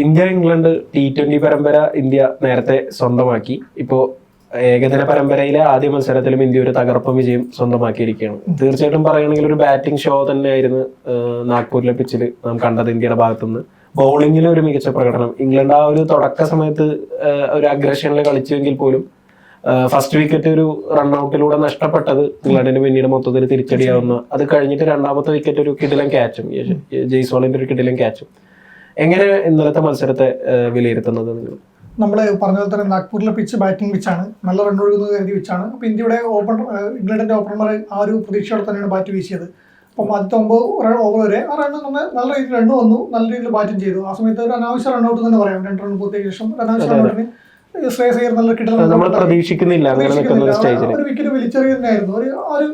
India England T twenty പരമ്പര India നേരത്തെ സ്വന്തമാക്കി. ഇപ്പോ ഏകദിന പരമ്പരയിലെ ആദ്യ മത്സരത്തിലും ഇന്ത്യ ഒരു തകർപ്പൻ വിജയം സ്വന്തമാക്കിയിരിക്കുകയാണ്. തീർച്ചയായിട്ടും പറയുകയാണെങ്കിൽ ഒരു ബാറ്റിംഗ് ഷോ തന്നെയായിരുന്നു നാഗ്പൂരിലെ പിച്ചിൽ നാം കണ്ടത് ഇന്ത്യയുടെ ഭാഗത്തുനിന്ന്. ബൗളിങ്ങിൽ ഒരു മികച്ച പ്രകടനം. ഇംഗ്ലണ്ട് ആ ഒരു തുടക്ക സമയത്ത് ഒരു അഗ്രഷനിൽ കളിച്ചുവെങ്കിൽ പോലും ഫസ്റ്റ് വിക്കറ്റ് ഒരു റൺഔട്ടിലൂടെ നഷ്ടപ്പെട്ടത് ഇംഗ്ലണ്ടിന് പിന്നീട് മൊത്തത്തിൽ തിരിച്ചടിയാവുന്ന അത് കഴിഞ്ഞിട്ട് രണ്ടാമത്തെ വിക്കറ്റ് ഒരു കിടിലൻ ക്യാച്ചും ജെയ്സോളിന്റെ ഒരു കിടിലൻ ക്യാച്ചും എങ്ങനെ ഇന്നലത്തെ മത്സരത്തെ വിലയിരുത്തുന്നത്? നിങ്ങൾ നമ്മൾ പറഞ്ഞ പോലെ തന്നെ നാഗ്പൂരിലെ പിച്ച് ബാറ്റിംഗ് പിച്ചാണ് നല്ല റൺ ഒഴുകുന്നത് കരുതി പിച്ചാണ് അപ്പോൾ ഇന്ത്യയുടെ ഓപ്പൺ ഇംഗ്ലണ്ടിന്റെ ഓപ്പണർമാർ ആ ഒരു പ്രതീക്ഷയോടെ തന്നെയാണ് ബാറ്റ് വീശിയത്. അപ്പം ആദ്യത്തെ ഒമ്പത് റൺ ഓവർ വരെ ആ റണ്ണ് നമ്മൾ നല്ല രീതിയിൽ റണ്ണ് വന്നു. നല്ല രീതിയിൽ ബാറ്റിംഗ് ചെയ്തു. ആ സമയത്ത് ഒരു അനാവശ്യ റണ്ണൗട്ട് തന്നെ പറയാം. രണ്ട് റൺ പൂർത്തിയായ ശേഷം ഒരു അനാവശ്യ റൺഔട്ടിന് ശ്രേയസ് അയ്യർ നല്ല കിട്ടുന്ന നമ്മൾ പ്രതീക്ഷിക്കുന്നില്ല. ഒരു വിക്കറ്റ് വലിച്ചെറിയുന്നതായിരുന്നു. ഒരു ആ ഒരു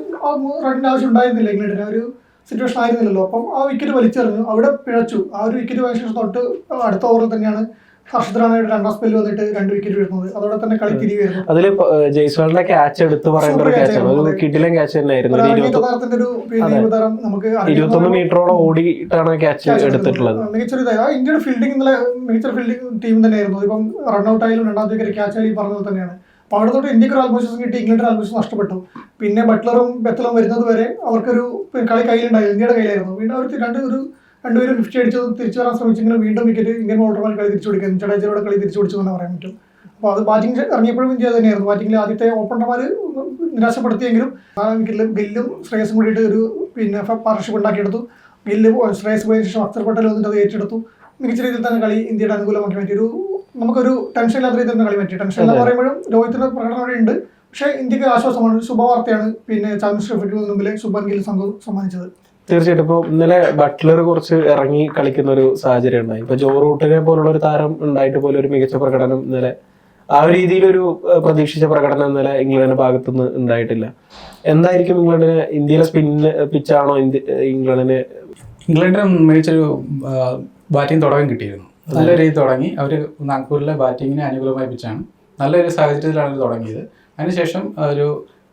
റണ്ണിന് ആവശ്യം ഉണ്ടായിരുന്നില്ല ഇംഗ്ലണ്ടിന്. ഒരു സിറ്റുവേഷൻ ആയിരുന്നില്ലല്ലോ അപ്പം ആ വിക്കറ്റ് വലിച്ചെറിഞ്ഞു. അവിടെ പിഴച്ചു. ആ ഒരു വിക്കറ്റ് പോയ ശേഷം തൊട്ട് അടുത്ത ഓവറിൽ തന്നെയാണ് ഹർഷദ് റാണയുടെ രണ്ടാം സ്പെല്ല് വന്നിട്ട് രണ്ട് വിക്കറ്റ് വീഴുന്നത്. അതോടെ തന്നെ കളി തിരികെ അതിൽ ജയ്സ്വാളിന്റെ ക്യാച്ച് എടുത്ത് പറയേണ്ട ഒരു ക്യാച്ചാണ് ഒരു. കിടിലൻ ക്യാച്ച് തന്നെയായിരുന്നു ഇരുപത്തൊന്ന് മീറ്ററോളം ഓടിയിട്ടാണ് ക്യാച്ച് എടുത്തിട്ടുള്ളത്. മികച്ചൊരു ഇന്ത്യയുടെ ഫീൽഡിംഗ് ഇന്നലെ മികച്ച ഫീൽഡിംഗ് ടീം തന്നെയായിരുന്നു. ഇപ്പം റൺഔട്ട് ആയാലും രണ്ടാമത്തെ വിക്കറ്റ് ക്യാച്ച് ആയാലും പറഞ്ഞത് തന്നെയാണ്. അപ്പൊ അവിടെ തൊട്ട് ഇന്ത്യയ്ക്ക് ഒരു ആത്മവിശ്വാസം കിട്ടി ഇംഗ്ലണ്ടിന് ആത്മവിശ്വാസം നഷ്ടപ്പെട്ടു. പിന്നെ ബട്ട്ലറും ബെത്തലും വരുന്നത് വരെ അവർക്കൊരു കളി കയ്യിലുണ്ടായി ഇന്ത്യയുടെ കയ്യിലായിരുന്നു. വീണ്ടും അവർ രണ്ട് ഒരു രണ്ടുപേരും ഫിഫ്റ്റി അടിച്ച് തിരിച്ചു വരാൻ ശ്രമിച്ചെങ്കിലും വീണ്ടും വിക്കറ്റ് ഇന്ത്യൻ ബോളർമാർ കളി തിരിച്ചു കൊടുക്കുന്നു. ജഡേജയുടെ കളി തിരിച്ചു പിടിച്ചു എന്ന് പറയാൻ പറ്റും. അപ്പോൾ അത് ബാറ്റിംഗ് ഇറങ്ങിയപ്പോഴും ഇന്ത്യ തന്നെയായിരുന്നു. ബാറ്റിംഗിൽ ആദ്യത്തെ ഓപ്പണർമാർ നിരാശപ്പെടുത്തിയെങ്കിലും ആ വിക്കറ്റിൽ ഗില്ലും ശ്രേയസും കൂടിയിട്ട് ഒരു പിന്നെ പാർട്ണർഷിപ്പ് ഉണ്ടാക്കിയെടുത്തു. ഗില്ല് ശ്രേയസ് പോയതിനു ശേഷം അക്സർ പട്ടേൽ വന്നിട്ട് അത് ഏറ്റെടുത്തു. മികച്ച രീതിയിൽ തന്നെ കളി ഇന്ത്യയുടെ അനുകൂലമാക്കി മാറ്റി. ഒരു നമുക്കൊരു ടെൻഷൻ ഇല്ലാത്ത രീതിയിൽ തന്നെ കളി പറ്റി. ടെൻഷൻ എന്ന് പറയുമ്പോഴും രോഹിത്തിന്റെ പ്രകടനം അവിടെ ഉണ്ട്. പക്ഷേ ഇന്ത്യയ്ക്ക് ആശ്വാസമാണ്. ശുഭവാർത്തയാണ് പിന്നെ ചാമ്പ്യൻസ് ട്രോഫിക്ക് മുമ്പിൽ ശുഭൻ ഗിൽ സംഘം സമ്മാനിച്ചത്. തീർച്ചയായിട്ടും. ഇപ്പൊ ഇന്നലെ ബട്ട്ലർ കുറച്ച് ഇറങ്ങി കളിക്കുന്ന ഒരു സാഹചര്യം ഉണ്ടായി. ഇപ്പൊ ജോ റൂട്ടിനെ പോലുള്ള ഒരു താരം ഉണ്ടായിട്ട് പോലും ഒരു മികച്ച പ്രകടനം ഇന്നലെ ആ ഒരു രീതിയിലൊരു പ്രതീക്ഷിച്ച പ്രകടനം ഇന്നലെ ഇംഗ്ലണ്ടിന്റെ ഭാഗത്തുനിന്ന് ഉണ്ടായിട്ടില്ല. എന്തായിരിക്കും ഇംഗ്ലണ്ടിന് ഇന്ത്യയിലെ സ്പിൻ പിച്ചാണോ ഇന്ത്യ ഇംഗ്ലണ്ടിന്? ഇംഗ്ലണ്ടിന് മികച്ചൊരു ബാറ്റിംഗ് തുടക്കം കിട്ടിയിരുന്നു. നല്ല രീതിയിൽ തുടങ്ങി. അവർ നാഗ്പൂരിലെ ബാറ്റിങ്ങിനെ അനുകൂലമായി പിച്ചാണ് നല്ലൊരു സാഹചര്യത്തിലാണ് അവർ തുടങ്ങിയത്. അതിനുശേഷം ഒരു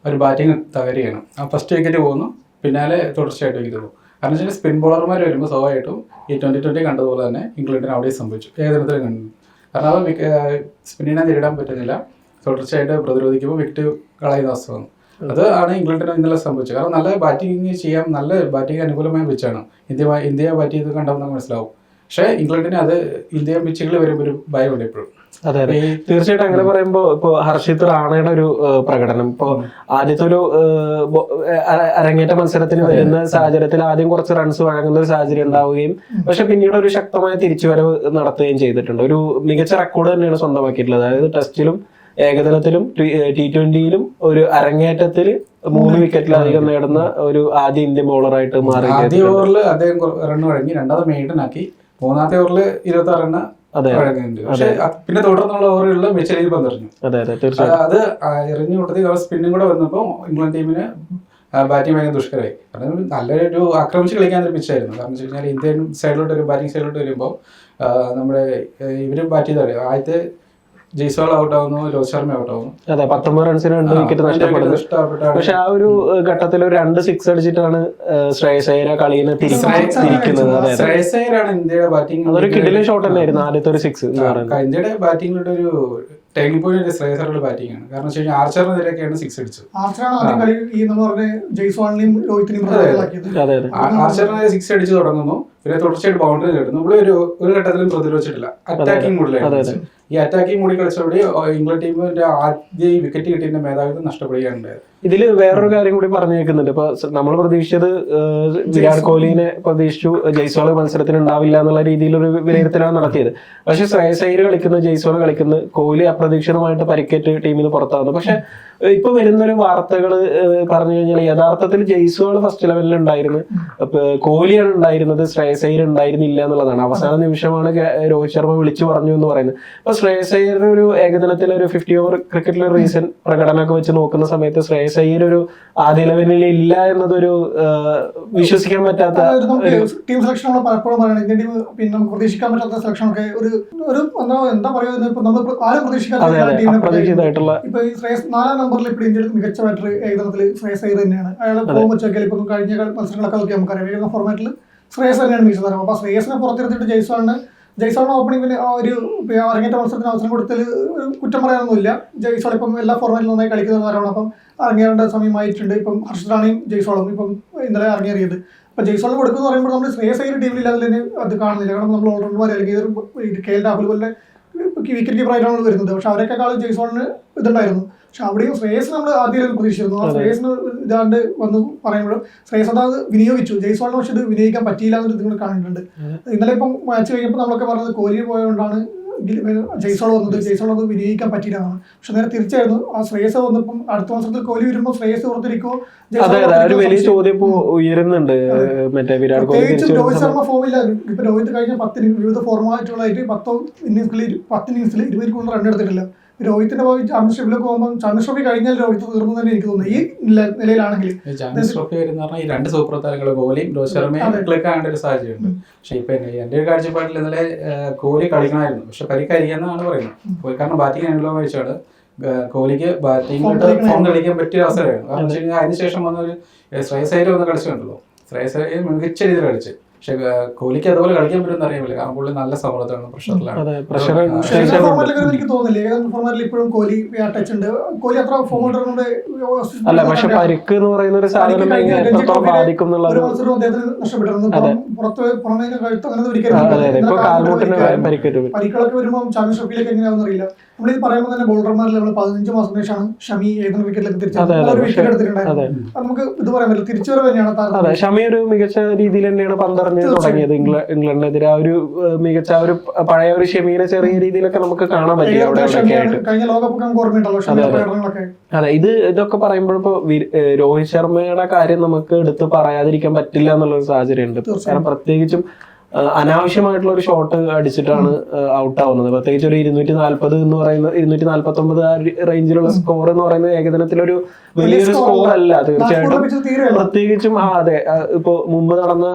ഒരു ബാറ്റിംഗ് തകരുകയാണ്. ആ ഫസ്റ്റ് വിക്കറ്റ് പോകുന്നു. പിന്നാലെ തുടർച്ചയായിട്ട് വിക്കറ്റ് പോകും. കാരണം വെച്ചാൽ സ്പിൻ ബോളർമാർ വരുമ്പോൾ സ്വാഭാവികമായിട്ടും ഈ ട്വന്റി ട്വന്റി കണ്ടതുപോലെ തന്നെ ഇംഗ്ലണ്ടിന് അവിടെ സംഭവിച്ചു. ഏകദിനത്തിലും കണ്ടു. കാരണം അവർ സ്പിന്നിനെ നേരിടാൻ പറ്റുന്നില്ല. തുടർച്ചയായിട്ട് പ്രതിരോധിക്കുമ്പോൾ വിക്കറ്റ് കളയുന്ന അവസ്ഥ വന്നു. അത് ആണ് ഇംഗ്ലണ്ടിന് ഇന്നലെ സംഭവിച്ചത്. കാരണം നല്ല ബാറ്റിംഗ് ചെയ്യാൻ നല്ല ബാറ്റിംഗ് അനുകൂലമായ പിച്ചാണ് ഇന്ത്യ ഇന്ത്യ ബാറ്റ് ചെയ്ത് കണ്ടാൽ നമുക്ക് മനസ്സിലാവും. പക്ഷേ ഇംഗ്ലണ്ടിന് അത് ഇന്ത്യൻ പിച്ചുകൾ വരുമ്പോൾ ഒരു ഭയമുണ്ട് എപ്പോഴും. അതെ അതെ. തീർച്ചയായിട്ടും അങ്ങനെ പറയുമ്പോ ഇപ്പൊ ഹർഷിത് റാണയുടെ ഒരു പ്രകടനം. ഇപ്പൊ ആദ്യത്തെ ഒരു അരങ്ങേറ്റ മത്സരത്തിന് വരുന്ന സാഹചര്യത്തിൽ ആദ്യം കുറച്ച് റൺസ് വഴങ്ങുന്ന ഒരു സാഹചര്യം ഉണ്ടാവുകയും പക്ഷെ പിന്നീട് ഒരു ശക്തമായ തിരിച്ചുവരവ് നടത്തുകയും ചെയ്തിട്ടുണ്ട്. ഒരു മികച്ച റെക്കോർഡ് തന്നെയാണ് സ്വന്തമാക്കിയിട്ടുള്ളത്. അതായത് ടെസ്റ്റിലും ഏകദിനത്തിലും ടി ട്വന്റിയിലും ഒരു അരങ്ങേറ്റത്തിൽ മൂന്ന് വിക്കറ്റിലധികം നേടുന്ന ഒരു ആദ്യ ഇന്ത്യൻ ബോളറായിട്ട് മാറി ആദ്യ ഓവറിൽ അദ്ദേഹം റൺ വഴങ്ങി രണ്ടാമത് മെയ്ഡനാക്കി. മൂന്നാമത്തെ ഓവറിൽ ഇരുപത്തി ആറ് റണ്ണ് പക്ഷേ പിന്നെ തുടർന്നുള്ള ഓവറുകളിൽ മികച്ച രീതിയിൽ പന്തെറിഞ്ഞു അതെ എറിഞ്ഞു കൂട്ടത്തിൽ അവർ സ്പിന്നും കൂടെ വന്നപ്പോൾ ഇംഗ്ലണ്ട് ടീമിന് ബാറ്റിംഗ് ഭയങ്കര ദുഷ്കരമായി. കാരണം നല്ലൊരു ആക്രമിച്ച് കളിക്കാൻ ഒരു പിച്ചായിരുന്നു കാരണം വെച്ച് കഴിഞ്ഞാൽ ഇന്ത്യൻ സൈഡിലോട്ട് ഒരു ബാറ്റിംഗ് സൈഡിലോട്ട് വരുമ്പോൾ നമ്മുടെ ഇവർ ബാറ്റ് ചെയ്താൽ ആദ്യത്തെ ജയ്സ്വാൾ ഔട്ട് ആവുന്നു രോഹിത് ശർമ്മ ഔട്ട് ആവുന്നു അതെ പത്തൊമ്പത് റൺസിന് രണ്ട് വിക്കറ്റ് നഷ്ടപ്പെടുന്നു പക്ഷെ ആ ഒരു ഘട്ടത്തിൽ ഒരു രണ്ട് സിക്സ് അടിച്ചിട്ടാണ് ശ്രേയസ് അയ്യര ശ്രേയസ് തിരിക്കുന്നത്. ശ്രേയസ് അയ്യറാണ് ഇന്ത്യയുടെ ബാറ്റിംഗ് അതൊരു കിടിലൻ ഷോട്ട് തന്നെയായിരുന്നു ആദ്യത്തെ ഒരു സിക്സ് ഇന്ത്യയുടെ ബാറ്റിംഗിലൂടെ ഒരു ടേണിംഗ് പോയിന്റ് ശ്രേയസറുടെ ബാറ്റിംഗ് ആണ്. കാരണം വെച്ച് കഴിഞ്ഞാൽ ആർച്ചറിനെതിരെയൊക്കെയാണ് സിക്സ് അടിച്ചത്. ആർച്ചറാണ് ആദ്യം കളി ഈ നമ്മൾ പറഞ്ഞ ജയ്സ്വാളിനെയും രോഹിത്തിനെയും പ്രതിരോധമാക്കിയത് അതെ. അതെ ആർച്ചറിനെ സിക്സ് അടിച്ച് തുടങ്ങുന്നു. പിന്നെ തുടർച്ചയായിട്ട് ബൗണ്ടറി നേടുന്നു. ഇവിടെ ഒരു ഒരു ഘട്ടത്തിലും പ്രതിരോധിച്ചിട്ടില്ല. അറ്റാക്കിംഗ് അതെ. ഈ അറ്റാക്കിംഗ് മൂടി കളിച്ചവിടെ ഇംഗ്ലണ്ട് ടീമിന്റെ ആദ്യ വിക്കറ്റ് കിട്ടിയതിന്റെ മേധാവിത്വം നഷ്ടപ്പെടുകയാണ്. ഇതിൽ ഇതിൽ വേറൊരു കാര്യം കൂടി പറഞ്ഞു കേൾക്കുന്നുണ്ട് ഇപ്പൊ നമ്മൾ പ്രതീക്ഷിച്ചത് വിരാട് കോഹ്ലിനെ പ്രതീക്ഷിച്ചു. ജയ്സ്വാൾ മത്സരത്തിന് ഉണ്ടാവില്ല എന്നുള്ള രീതിയിൽ ഒരു വിലയിരുത്തലാണ് നടത്തിയത്. പക്ഷെ ശ്രേയസ് അയ്യർ കളിക്കുന്ന ജയ്സ്വാൾ കളിക്കുന്ന. കോഹ്ലി അപ്രതീക്ഷിതമായിട്ട് പരിക്കേറ്റ് ടീമിൽ നിന്ന് പുറത്താവുന്നു. പക്ഷെ ഇപ്പൊ വരുന്നൊരു വാർത്തകൾ പറഞ്ഞു കഴിഞ്ഞാൽ യഥാർത്ഥത്തിൽ ജയ്സുകൾ ഫസ്റ്റ് ലെവലിൽ ഉണ്ടായിരുന്നു കോഹ്ലിയാണ് ഉണ്ടായിരുന്നത് ശ്രേയസ് അയ്യർ ഉണ്ടായിരുന്നില്ല എന്നുള്ളതാണ്. അവസാന നിമിഷമാണ് രോഹിത് ശർമ്മ വിളിച്ചു പറഞ്ഞു എന്ന് പറയുന്നത്. അപ്പൊ ശ്രേയസ് അയ്യർ ഒരു ഏകദിനത്തിൽ ഒരു ഫിഫ്റ്റി ഓവർ ക്രിക്കറ്റിൽ റീസൺ പ്രകടനമൊക്കെ വെച്ച് നോക്കുന്ന സമയത്ത് ശ്രേയസ് അയ്യർ ഒരു ആദ്യ ലെവലിൽ ഇല്ല എന്നതൊരു വിശ്വസിക്കാൻ പറ്റാത്ത ടീം സെലക്ഷൻ പലപ്പോഴും പറയണം ഇന്ത്യൻ ടീം പിന്നെ നമുക്ക് പ്രതീക്ഷിക്കാൻ പറ്റാത്ത സെലക്ഷൻ ഒക്കെ ഒരു ഒരു എന്താ പറയുക ആരും പ്രതീക്ഷിക്കാത്ത ഇപ്പൊ നാലാം നമ്പറിൽ ഇപ്പോൾ ഇന്ത്യയുടെ മികച്ച ബാറ്റർ ഏകദിനത്തിൽ ശ്രേയസ് അയ്യർ തന്നെയാണ്. അയാൾ ഫോം വെച്ച് നോക്കിയാൽ ഇപ്പം കഴിഞ്ഞ മത്സരങ്ങളൊക്കെ നോക്കി നമുക്കറിയാം. ഏകദിന ഫോർമാറ്റിൽ ശ്രേയസ് തന്നെയാണ് മികച്ച താരം. അപ്പോൾ ശ്രേയസിനെ പുറത്തിരുത്തിയിട്ട് ജയ്സ്വാളിന് ജയ്സോളിന് ഓപ്പണിംഗിന് ഒരു അരങ്ങേറ്റ മത്സരത്തിന് അവസരം കൊടുത്തതിൽ കുറ്റം പറയാനൊന്നുമില്ല. ജയ്സോൾ ഇപ്പം എല്ലാ ഫോർമാറ്റിലും നന്നായി കളിക്കുന്ന താരമാണ്. അപ്പം അരങ്ങേറേണ്ട സമയമായിട്ടുണ്ട്. ഇപ്പം ഹർഷറാണിയും ജയ്സോളും ഇപ്പം ഇന്നലെ അരങ്ങേറിയത് അപ്പം ജയ്സോൾ കൊടുക്കുന്ന പറയുമ്പോൾ നമ്മൾ ശ്രേയസ് അയ്യർ ടീമിൽ അതിൽ അത് കാണുന്നില്ല. കാരണം നമ്മൾ ഓൾറൗണ്ടർമാർ അല്ലെങ്കിൽ കെ എൽ രാഹുൽ പോലെ വിക്കറ്റ് കീപ്പറായിട്ടാണ് വരുന്നത്. പക്ഷെ അവരെക്കാളും ജയ്സോണിന് ഇതുണ്ടായിരുന്നു. പക്ഷെ അവിടെയും ശ്രേയസ് നമ്മൾ ആദ്യം പ്രതീക്ഷിച്ചിരുന്നു. ആ ശ്രേയസിന് ഇതാണ്ട് വന്ന് പറയുമ്പോഴും ശ്രേയസ് അത് വിനിയോഗിച്ചു. ജയ്സോളിനെ പക്ഷെ ഇത് വിനിയോഗിക്കാൻ പറ്റിയില്ല എന്നൊരു നിങ്ങൾ കാണുന്നുണ്ട്. ഇന്നലെ ഇപ്പം മാച്ച് കഴിഞ്ഞപ്പോൾ നമ്മളൊക്കെ പറഞ്ഞത് കോഹ്ലി പോയതുകൊണ്ടാണ് ജയ്സോൾ വന്നത്. ജയ്സോൾ അത് വിനിയോഗിക്കാൻ പറ്റിയില്ല എന്നാണ്. പക്ഷെ നേരെ തിരിച്ചായിരുന്നു. ആ ശ്രേയസ് വന്നപ്പം അടുത്ത മാസത്തിൽ കോഹ്ലി വരുമ്പോൾ ശ്രേയസ് പുറത്തിരിക്കോ അതെ അതെ. ഒരു വലിയ ചോദ്യം ഉയരുന്നുണ്ട്. മറ്റേ വിരാട് കോഹ്ലി രോഹിത് ശർമ്മ ഫോമില്ല ഇപ്പൊ രോഹിത് കഴിഞ്ഞ പത്ത് ഇനി- വിവിധ ഫോർമാറ്റുകളായിട്ട് പത്തോ ഇന്നിംഗ്സിൽ പത്ത് ഇന്നിംഗ്സിൽ ഇരുപതിൽ കൂടുതൽ റൺ എടുത്തിട്ടില്ല. രോഹിത്തിന്റെ ഭാവി ചാമ്പ്യൻഷിപ്പിലൊക്കെ പോകുമ്പോൾ ചാമ്പ്യൻഷിപ്പ് കഴിഞ്ഞാൽ രോഹിത് തീർന്നു തന്നെ എനിക്ക് തോന്നുന്നു. ഈ നില- നിലയിലാണെങ്കിൽ ചാമ്പ്യൻസ് ട്രോഫി വരുന്ന പറഞ്ഞാൽ ഈ രണ്ട് സൂപ്പർ താരങ്ങൾ കോഹ്ലിയും രോഹിത് ശർമ്മയും. ക്ലിക്ക് ആകേണ്ട ഒരു സാഹചര്യമുണ്ട്. പക്ഷെ ഇപ്പൊ എന്റെ ഒരു കാഴ്ചപ്പാടിൽ ഇന്നലെ കോഹ്ലി കളിക്കണമായിരുന്നു. പക്ഷെ പരിക്കരിക്കാന്നാണ് പറയുന്നത്. കോഹ്ലി കാരണം ബാറ്റിംഗ് അനുഭവം കഴിച്ചാണ് കോഹ്ലിക്ക് ബാറ്റിംഗ് ഫോം കളിക്കാൻ പറ്റിയ അവസരമായിരുന്നു. കാരണം വെച്ച് കഴിഞ്ഞാൽ അതിനുശേഷം വന്ന ഒരു ശ്രേയസ് അയ്യർ വന്ന് കളിച്ചിട്ടുണ്ടല്ലോ. ശ്രേയസ് അയ്യർ മികച്ച രീതിയിൽ കളിച്ച്. പക്ഷെ കോഹ്ലിക്ക് അതുപോലെ കളിക്കാൻ പറ്റുമെന്ന് അറിയില്ല കാരണം പുള്ളി നല്ല സമ്മർദ്ദമാണ് പ്രഷറിലാണ്. എനിക്ക് തോന്നുന്നില്ല. ഏത് ഫോർമാറ്റിൽ ഇപ്പോഴും കോഹ്ലി ടച്ച് ഉണ്ട്. കോഹ്ലി അത്ര ഫോമോട്ടറിനോട് അല്ല പക്ഷെ പരിക്ക് എന്ന് പറയുന്ന ഒരു സാധനം ബാധിക്കും ഒരു മത്സരം അദ്ദേഹത്തിന് നഷ്ടപ്പെട്ടിരുന്നു. അതെ. പുറം- പുറത്ത് പുറമേ കഴുത്ത് അങ്ങനെ. പരിക്കളൊക്കെ വരുമ്പോൾ ചാമ്പ്യൻഷിപ്പിലേക്ക് എങ്ങനെയാണെന്ന് നമ്മളിത് പറയുമ്പോൾ തന്നെ ബോളർമാരിൽ നമ്മൾ പതിനഞ്ച് മാസം ശേഷമാണ് ഷമി ഏതൊരു വിക്കറ്റിലേക്ക് എടുത്തിട്ടുണ്ടായിരുന്നു നമുക്ക് ഇത് പറയാൻ പറ്റില്ല. തിരിച്ചു വരവ് തന്നെയാണ് അതെ ഷമി ഒരു മികച്ച രീതിയിൽ തന്നെയാണ് പന്തറിഞ്ഞ് തുടങ്ങിയത്. ഇംഗ്ലണ്ടിനെതിരെ ആ ഒരു മികച്ച ഒരു പഴയ ഒരു ഷമീനെ ചെറിയ രീതിയിലൊക്കെ നമുക്ക് കാണാൻ പറ്റി അവിടെ കഴിഞ്ഞ ലോകകപ്പ് നമുക്ക് ഓർമ്മയുണ്ടല്ലോ അതെ, ഇത് ഇതൊക്കെ പറയുമ്പോൾ ഇപ്പോൾ രോഹിത് ശർമ്മയുടെ കാര്യം നമുക്ക് എടുത്ത് പറയാതിരിക്കാൻ പറ്റില്ല എന്നുള്ള ഒരു സാഹചര്യം ഉണ്ട് കാരണം പ്രത്യേകിച്ചും അനാവശ്യമായിട്ടുള്ള ഒരു ഷോട്ട് അടിച്ചിട്ടാണ് ഔട്ട് ആവുന്നത്. പ്രത്യേകിച്ച് ഒരു ഇരുന്നൂറ്റി നാല്പത് എന്ന് പറയുന്ന ഇരുന്നൂറ്റി നാല്പത്തി ഒമ്പത് ആ റേഞ്ചിലുള്ള സ്കോർ എന്ന് പറയുന്നത് ഏകദിനത്തിലൊരു വലിയൊരു സ്കോർ അല്ല തീർച്ചയായിട്ടും. പ്രത്യേകിച്ചും ആ അതെ ഇപ്പോ മുമ്പ് നടന്ന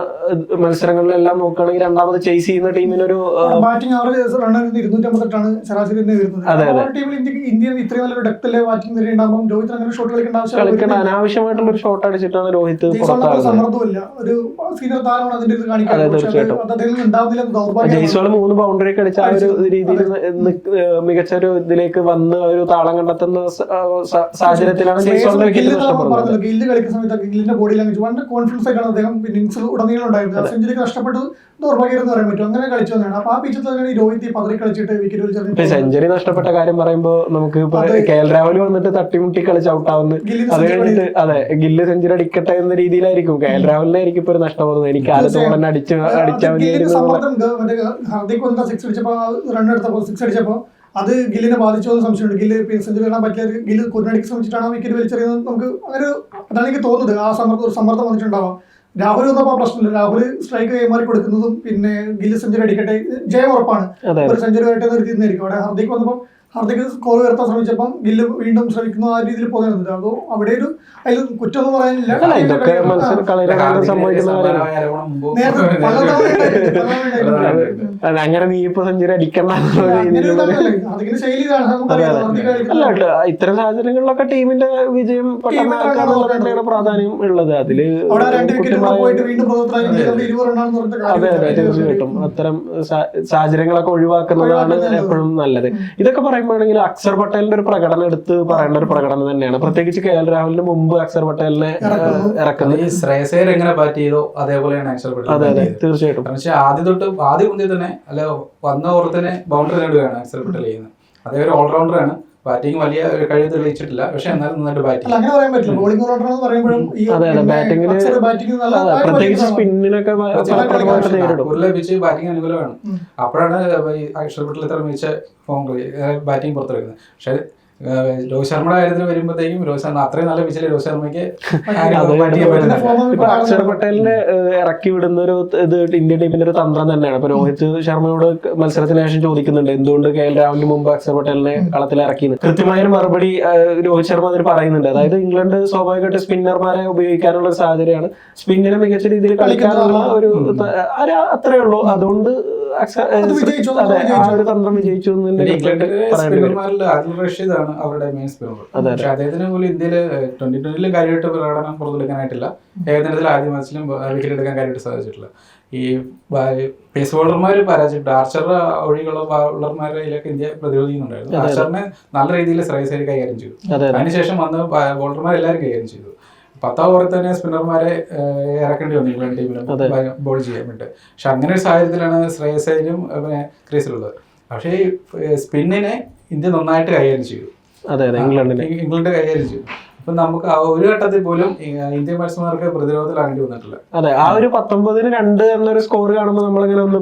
മത്സരങ്ങളിലെല്ലാം നോക്കുകയാണെങ്കിൽ രണ്ടാമത് ചേസ് ചെയ്യുന്ന ടീമിനൊരു ബാറ്റിംഗ് ആവറേജ് റൺ ഇരുന്നൂറ്റി അമ്പത്തെട്ടാണ് ശരാശരി തന്നെ അതെ, അപ്പോൾ ആ ടീമിൽ ഇന്ത്യയ്ക്ക് ഇന്ത്യ ഇത്രയും നല്ലൊരു ഡെപ്തിലെ ബാറ്റിംഗ് നിര രോഹിത് അങ്ങനെ ഷോട്ട് കളിക്കേണ്ട കളിക്കേണ്ട അനാവശ്യമായിട്ടുള്ള ഒരു ഷോട്ട് അടിച്ചിട്ടാണ് രോഹിത് പുറത്താകുന്നത്. സമ്മർദ്ദമില്ല ഒരു സീനിയർ താരമാണ് അതിന്റെ ഇത് അതെ, കാണിക്കുന്നത് ഉണ്ടാവുന്നില്ല ജയ്സ്വാൾ മൂന്ന് ബൗണ്ടറി കളിച്ച ആ ഒരു രീതിയിൽ മികച്ച ഒരു ഇതിലേക്ക് വന്ന് ഒരു താളം കണ്ടെത്തുന്ന സാഹചര്യത്തിലാണ് വിക്കറ്റ് ഗില്ല് കളിക്കുന്ന സമയത്ത് ഗില്ലിന്റെ ബോഡി ലാംഗ്വേജ് വളരെ കോൺഫിഡൻസ് ആയിട്ടാണ് അദ്ദേഹം ഇന്നിംഗ്സിൽ ഉടനീളം ഉണ്ടായിരുന്നത്. സെഞ്ചുറി നഷ്ടപ്പെട്ടത് ദൗർഭാഗ്യം എന്ന് പറയാൻ പറ്റും. അങ്ങനെ കളിച്ചു വന്നതാണ്. അപ്പൊ ആ പിച്ചിൽ തന്നെയാണ് ഈ രോഹിത് ഈ പതറി കളിച്ചിട്ട് വിക്കറ്റ് ഇപ്പൊ വലിച്ചെറിഞ്ഞു സെഞ്ചുറി നഷ്ടപ്പെട്ട കാര്യം പറയുമ്പോ നമുക്ക്. കെ എൽ രാഹുൽ വന്നിട്ട് തട്ടിമുട്ടി കളിച്ച് ഔട്ടാവുന്നു ഗില്ലിന് അത് കഴിഞ്ഞിട്ട് അതെ ഗില്ല് സെഞ്ചുറി അടിക്കട്ടെ എന്ന രീതിയിലായിരിക്കും. കെ എൽ രാഹുലിനായിരിക്കും ഇപ്പൊ ഒരു നഷ്ടം എനിക്ക് ആദ്യത്തെ അടിച്ച് അത് അടിച്ചാൽ മതിയായിരുന്നു സിക്സ് അടിച്ചപ്പോ റൺ എടുത്തപ്പോ സിക്സ് അടിച്ചപ്പോ അത് ഗില്ലിനെ ബാധിച്ചോ എന്ന് സംശയമുണ്ട്. ഗില്ല് സെഞ്ചുറി കാണാൻ പറ്റിയ ഗില്ല് കുരുനടിക്ക് ശ്രമിച്ചിട്ടാണ് വിക്കറ്റ് വലിച്ചെറിയുന്നത് നമുക്ക് അങ്ങനെ അതാണ് എനിക്ക് തോന്നുന്നത്. ആ സമ്മർദ്ദം ഒരു സമ്മർദ്ദം വന്നിട്ടുണ്ടാവാം. രാഹുൽ വന്നപ്പോ പ്രശ്നമില്ല. രാഹുൽ സ്ട്രൈക്ക് കൈമാറി കൊടുക്കുന്നതും പിന്നെ ഗില്ല് സെഞ്ചുറി അടിക്കട്ടെ ജയം ഉറപ്പാണ്. ഒരു സെഞ്ചുറി ആയിട്ട് നിർത്തിയിരുന്നായിരിക്കും അവിടെ ഹർദിക് വന്നപ്പോൾ ഹാർദിക് സ്കോർ ഉയർത്താൻ ശ്രമിച്ചപ്പം ഗില്ല് വീണ്ടും ശ്രമിക്കുന്നു ആ രീതിയിൽ പോകുന്നുണ്ട് അതോ അവിടെ ഒരു അതിൽ കുറ്റം പറയാനില്ല. അങ്ങനെ നീ ഇപ്പൊ സെഞ്ചുറി അടിക്കണ്ട അല്ല ഇത്തരം സാഹചര്യങ്ങളിലൊക്കെ ടീമിന്റെ വിജയം തന്നെയാണ് പ്രാധാന്യം ഉള്ളത്. അതിൽ അതെ അതെ. തീർച്ചയായിട്ടും. അത്തരം സാഹചര്യങ്ങളൊക്കെ ഒഴിവാക്കുന്നതാണ് എപ്പോഴും നല്ലത്. ഇതൊക്കെ പറയുമ്പോഴെങ്കിൽ അക്ഷർ പട്ടേലിന്റെ ഒരു പ്രകടനം എടുത്ത് പറയേണ്ട ഒരു പ്രകടനം തന്നെയാണ്. പ്രത്യേകിച്ച് കെ എൽ രാഹുലിന് മുമ്പ് അക്ഷർ പട്ടേലിനെ ഇറക്കുന്നത് ഈ ശ്രേയസേർ എങ്ങനെ ബാറ്റ് ചെയ്തോ അതേപോലെയാണ് ആക്ച്വൽ അതെ അതെ തീർച്ചയായിട്ടും. പക്ഷേ ആദ്യ ആദ്യം തൊട്ട് ആദ്യ മുതൽ തന്നെ അല്ല വന്ന ഓവർ തന്നെ ബൗണ്ടറി നേടുകയാണ് അക്ഷർ പട്ടേൽ ചെയ്യുന്നത്. അതേ ഒരു ഓൾറൗണ്ടറാണ് ബാറ്റിംഗ് വലിയ കഴിവ് തെളിയിച്ചിട്ടില്ല. പക്ഷെ എന്നാലും നന്നായിട്ട് ബാറ്റിംഗ് അല്ല അങ്ങനെ പറയാൻ പറ്റില്ല. ബോളിംഗ് എന്ന് പറയുമ്പോഴും ഈ അതെ, അതെ, batting ബാറ്റിംഗ് പ്രത്യേകിച്ച് സ്പിന്നിനൊക്കെ ഒരു ലഭിച്ച് ബാറ്റിംഗ് അനുകൂലമാണ്. അപ്പോഴാണ് ഈ അക്ഷർ പട്ടേൽ ഇത്ര മികച്ച ഫോം കളി ബാറ്റിംഗ് പുറത്തെടുക്കുന്നത് പക്ഷെ രോഹിത് ശർമ്മയുടെ കാര്യത്തിൽ വരുമ്പോഴത്തേക്കും രോഹിത് ശർമ്മ അത്രയും നല്ല പിച്ചിൽ രോഹിത് ശർമ്മയ്ക്ക് അക്ഷർ പട്ടേലിനെ ഇറക്കി വിടുന്ന ഒരു ഇത് ഇന്ത്യൻ ടീമിന്റെ ഒരു തന്ത്രം തന്നെയാണ്. ഇപ്പൊ രോഹിത് ശർമ്മയോട് മത്സരത്തിന് ശേഷം ചോദിക്കുന്നുണ്ട് എന്തുകൊണ്ട് കെ എൽ രാഹുലിന് മുമ്പ് അക്ഷർ പട്ടേലിനെ കളത്തിൽ ഇറക്കിയത് കൃത്യമായ ഒരു മറുപടി രോഹിത് ശർമ്മ അതിന് പറയുന്നുണ്ട്. അതായത് ഇംഗ്ലണ്ട് സ്വാഭാവികമായിട്ട് സ്പിന്നർമാരെ ഉപയോഗിക്കാനുള്ള ഒരു സാഹചര്യമാണ്. സ്പിന്നിനെ മികച്ച രീതിയിൽ കളിക്കാനുള്ള ഒരു ഒരു അത്രേ ഉള്ളൂ. അതുകൊണ്ട് അക്ഷ- അത് ആ. ഒരു തന്ത്രം വിജയിച്ചു എന്ന് തന്നെ അവരുടെ മെയിൻ അതെ. പക്ഷെ അദ്ദേഹത്തിന് പോലും ഇന്ത്യയിൽ ട്വന്റി ട്വന്റിയിലും കാര്യമായിട്ട് പ്രകടനം പുറത്തെടുക്കാനായിട്ടില്ല ഏകദിനത്തിൽ ആദ്യ മാച്ചിലും വിക്കറ്റ് എടുക്കാൻ കാര്യമായിട്ട് സാധിച്ചിട്ടില്ല. ഈ പേസ് ബോളർമാർ പരാജയപ്പെട്ടു. ആർച്ചർ ഒഴികെയുള്ള ബോളർമാരിലൊക്കെ ഇന്ത്യ പ്രതിരോധിക്കുന്നുണ്ടായിരുന്നു. ആർച്ചറിനെ നല്ല രീതിയിൽ ശ്രേയസ് കൈകാര്യം ചെയ്തു. അതെ അതെ. അതിനുശേഷം വന്ന് ബോളർമാർ എല്ലാവരും കൈകാര്യം ചെയ്തു. പത്താം ഓവറിൽ തന്നെ സ്പിന്നർമാരെ ഇറക്കേണ്ടി വന്നു ഇംഗ്ലണ്ട് ടീമിലും ബോൾ ചെയ്യാൻ വേണ്ടി പക്ഷെ അങ്ങനെ ഒരു സാഹചര്യത്തിലാണ് ശ്രേയസ് അയ്യരും പിന്നെ ക്രീസിലുള്ളത്. പക്ഷേ ഈ സ്പിന്നിനെ ഇന്ത്യ നന്നായിട്ട് കൈകാര്യം ചെയ്തു. അതെ അതെ ഇംഗ്ലണ്ടിനെ. ഇംഗ്ലണ്ട് കൈകാര്യം ചെയ്തു. അപ്പൊ നമുക്ക് ആ ഒരു ഘട്ടത്തിൽ പോലും ഇന്ത്യൻ ബാറ്റ്സ്മാർക്ക് പ്രതിരോധത്തിലാകേണ്ടി വന്നിട്ടില്ല. അതെ ആ ഒരു പത്തൊമ്പതിന് രണ്ട് എന്നൊരു സ്കോർ കാണുമ്പോൾ നമ്മളിങ്ങനെ ഒന്ന്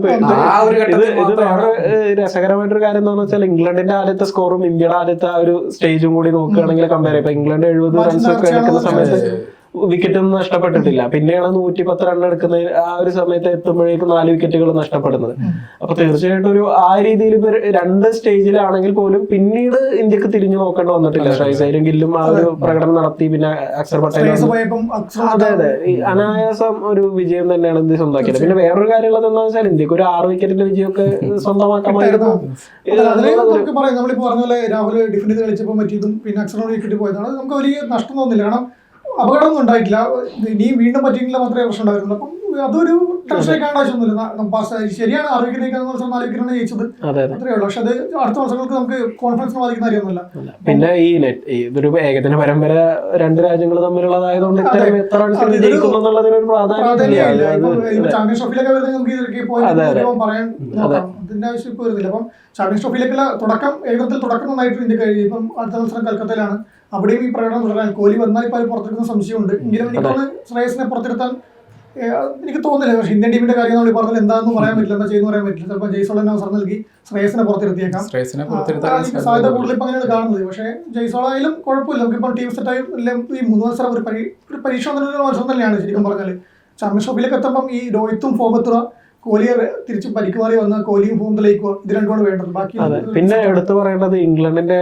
ഇത് ഇത് വേറെ രസകരമായിട്ടൊരു കാര്യം എന്താണെന്ന് വെച്ചാൽ ഇംഗ്ലണ്ടിന്റെ ആദ്യത്തെ സ്കോറും ഇന്ത്യയുടെ ആദ്യത്തെ ആ ഒരു സ്റ്റേജും കൂടി നോക്കുകയാണെങ്കിൽ കമ്പയർ ചെയ്യാം. ഇപ്പൊ ഇംഗ്ലണ്ട് എഴുപത് റൺസ് ഒക്കെ എടുക്കുന്ന സമയത്ത് വിക്കറ്റ് ഒന്നും നഷ്ടപ്പെട്ടിട്ടില്ല. പിന്നെയാണ് നൂറ്റി പത്ത് റൺ എടുക്കുന്ന ആ ഒരു സമയത്ത് എത്തുമ്പോഴേക്കും നാല് വിക്കറ്റുകൾ നഷ്ടപ്പെടുന്നത്. അപ്പൊ തീർച്ചയായിട്ടും ഒരു ആ രീതിയിൽ രണ്ട് സ്റ്റേജിലാണെങ്കിൽ പോലും പിന്നീട് ഇന്ത്യയ്ക്ക് തിരിഞ്ഞു നോക്കേണ്ടി വന്നിട്ടില്ല. ഷൈസൈലും ഗില്ലും ആ ഒരു പ്രകടനം നടത്തി പിന്നെ അക്ഷർ പട്ടേൽ അതെ അതെ. ഈ അനായാസം ഒരു വിജയം തന്നെയാണ് ഇന്ത്യ സ്വന്തമാക്കിയത്. പിന്നെ വേറൊരു കാര്യമുള്ളത് എന്താണെന്ന് വെച്ചാൽ ഇന്ത്യയ്ക്ക് ഒരു ആറ് വിക്കറ്റിന്റെ വിജയമൊക്കെ സ്വന്തമാക്കാമായിരുന്നു. നമ്മളിപ്പോ പറഞ്ഞ പോലെ രാഹുൽ ഡിഫൻഡ് കളിച്ചപ്പോൾ പറ്റിയതും പിന്നെ അക്ഷർ വിക്കറ്റ് പോയതാണ്. നമുക്ക് വലിയ നഷ്ടം തോന്നുന്നില്ല കാരണം അപകടമൊന്നും ഉണ്ടായിട്ടില്ല. ഇനിയും വീണ്ടും പറ്റിയിട്ടില്ല മാത്രമേ പ്രശ്നം ഉണ്ടായിരുന്നുള്ളൂ അപ്പം അതൊരു ടെൻഷനൊക്കെ ആവശ്യമൊന്നുമില്ല ശരിയാണ് നിൽക്കുന്ന മത്സരം നാല് വിക്കറ്റാണ് ജയിച്ചത്. അതെ അതെ. അത്രേ ഉള്ളൂ. പക്ഷെ അത് അടുത്ത മത്സരങ്ങൾക്ക് നമുക്ക് കോൺഫിഡൻസ് ബാധിക്കുന്ന കാര്യമൊന്നുമില്ല. പിന്നെ ഈ നെറ്റ് ഇതൊരു ഏകദിന പരമ്പര രണ്ട് രാജ്യങ്ങൾ തമ്മിലുള്ളതായതുകൊണ്ട് ഇപ്പം ഇപ്പം ചാമ്പ്യൻസ് ട്രോഫിയിലൊക്കെ വരുന്നത് നമുക്ക് അതെ. പറയാൻ നോക്കാം. അതിന്റെ ആവശ്യം ഇപ്പോൾ വരുന്നില്ല. അപ്പം ചാമ്പ്യൻസ് ട്രോഫിയിലേക്കുള്ള തുടക്കം ഏകദിനത്തിൽ തുടക്കം നന്നായിട്ട് ഇന്ത്യ കഴിഞ്ഞു ഇപ്പം അടുത്ത മത്സരം കൽക്കത്തയിലാണ്. അവിടെയും ഈ പ്രകടനം തുടരാൻ. കോഹ്ലി വന്നാൽ ഇപ്പോൾ പുറത്തെടുക്കുന്ന സംശയമുണ്ട്. എങ്കിലും എനിക്ക് തോന്നുന്നു ശ്രേയസിനെ പുറത്തെടുത്താൻ എനിക്ക് തോന്നുന്നില്ല. പക്ഷേ ഇന്ത്യൻ ടീമിന്റെ കാര്യം നമ്മൾ പറഞ്ഞാൽ എന്താണെന്ന് പറയാൻ പറ്റില്ല. എന്താ ചെയ്യുന്ന പറയാൻ പറ്റില്ല. ചിലപ്പോൾ ജയ്സോളിന് അവസരം നൽകി ശ്രേയസിനെ ആ, സാധ്യത കൂടുതൽ ഇപ്പം അങ്ങനെയാണ് കാണുന്നത്. പക്ഷേ ജയ്സോളായാലും കുഴപ്പമില്ല. നമുക്കിപ്പം ടീം സെറ്റായി ഈ മൂന്ന് മത്സരം ഒരു പരീക്ഷ ഒരു പരീക്ഷ മത്സരം തന്നെയാണ് ശരിക്കും പറഞ്ഞാൽ ചാമ്പ്യൻസ് ട്രോഫിയിലേക്ക് എത്തുമ്പം ഈ രോഹിത്തും ഫോഗത്തുറ കോഹ്ലിയെ തിരിച്ച് പരിക്കുമാറി വന്ന കോഹ്ലിയും ഭൂമിലേക്കോ ഇത് രണ്ടുമാണ് വേണ്ടത്. ബാക്കി പിന്നെ എടുത്തു പറയേണ്ടത് ഇംഗ്ലണ്ടിന്റെ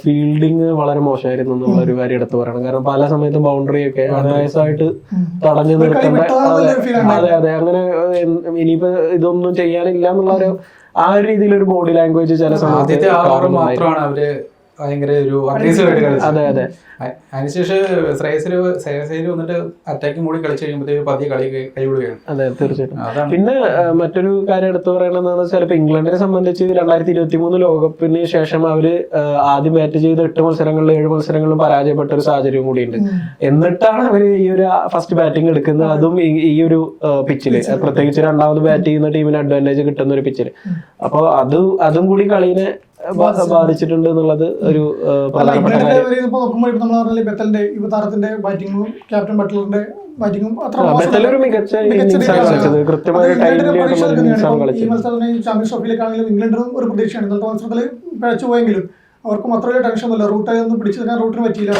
ഫീൽഡിങ് വളരെ മോശമായിരുന്നു എന്നുള്ള ഒരു കാര്യം എടുത്തു പറയണം. കാരണം പല സമയത്തും ബൗണ്ടറി ഒക്കെ അനായാസമായിട്ട് തടഞ്ഞു നിർത്തേണ്ട അതെ. അതെ അങ്ങനെ ഇനിയിപ്പോ ഇതൊന്നും ചെയ്യാനില്ല എന്നുള്ള ഒരു ആ ഒരു രീതിയിൽ ഒരു ബോഡി ലാംഗ്വേജ് ചില സമയത്ത്. മാത്രമാണ് അവർ ഭയങ്കര ഒരു അതെ അതെ. അതിനുശേഷം ശ്രേയസിൽ ശ്രേയസിൽ വന്നിട്ട് അറ്റാക്കിംഗ് കൂടി കളിച്ചു കഴിയുമ്പോഴത്തേക്ക് പതിയെ കളി കൈവിടുകയാണ്. അതെ തീർച്ചയായിട്ടും. പിന്നെ മറ്റൊരു കാര്യം എടുത്തു പറയണമെന്ന് വെച്ചാൽ ഇപ്പൊ ഇംഗ്ലണ്ടിനെ സംബന്ധിച്ച് രണ്ടായിരത്തി ഇരുപത്തി മൂന്ന് ലോകകപ്പിന് ശേഷം അവർ ആദ്യം ബാറ്റ് ചെയ്ത എട്ട് മത്സരങ്ങളിൽ ഏഴ് മത്സരങ്ങളിലും പരാജയപ്പെട്ട ഒരു സാഹചര്യം കൂടിയുണ്ട്. എന്നിട്ടാണ് അവർ ഈ ഒരു ഫസ്റ്റ് ബാറ്റിംഗ് എടുക്കുന്നത്. അതും. ഈ- ഒരു പിച്ചിൽ പ്രത്യേകിച്ച് രണ്ടാമത് ബാറ്റ് ചെയ്യുന്ന ടീമിന് അഡ്വാന്റേജ് കിട്ടുന്ന ഒരു പിച്ചിൽ അപ്പോൾ അത് അതും കൂടി കളീനെ ബാധിച്ചിട്ടുണ്ട് എന്നുള്ളത് ഒരു പ്രധാനപ്പെട്ട ബെത്തലിന്റെ യുവതാരത്തിന്റെ ക്യാപ്റ്റൻ ബട്ട്ലറിന്റെ ബെത്തൽ ഒരു മികച്ച. കളിച്ചത്. കൃത്യമായ ഈ മത്സരത്തിന് ഇംഗ്ലണ്ടിനും ഒരു പ്രതീക്ഷയാണ്. ഇന്നത്തെ മത്സരത്തിൽ പിഴച്ചു പോയെങ്കിലും അവർക്കും അത്ര വലിയ ടെൻഷൻ ഒന്നുമില്ല. റൂട്ട് ഒന്നും പിടിച്ചു നിൽക്കാൻ റൂട്ടിന് പറ്റിയില്ല.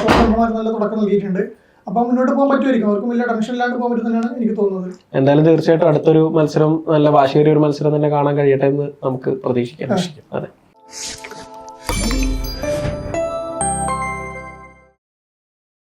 നല്ല തുടക്കം നൽകിയിട്ടുണ്ട്. അപ്പൊ മുന്നോട്ട് പോകാൻ പറ്റുമായിരിക്കും. അവർക്കും വലിയ ടെൻഷൻ ഇല്ലാണ്ട് പോകാൻ പറ്റുന്നതാണ് എനിക്ക് തോന്നുന്നത്. എന്തായാലും തീർച്ചയായിട്ടും അടുത്തൊരു മത്സരം നല്ല വാശിയേറിയ ഒരു മത്സരം തന്നെ കാണാൻ കഴിയട്ടെ എന്ന് നമുക്ക് പ്രതീക്ഷിക്കാം. അതെ. Scream.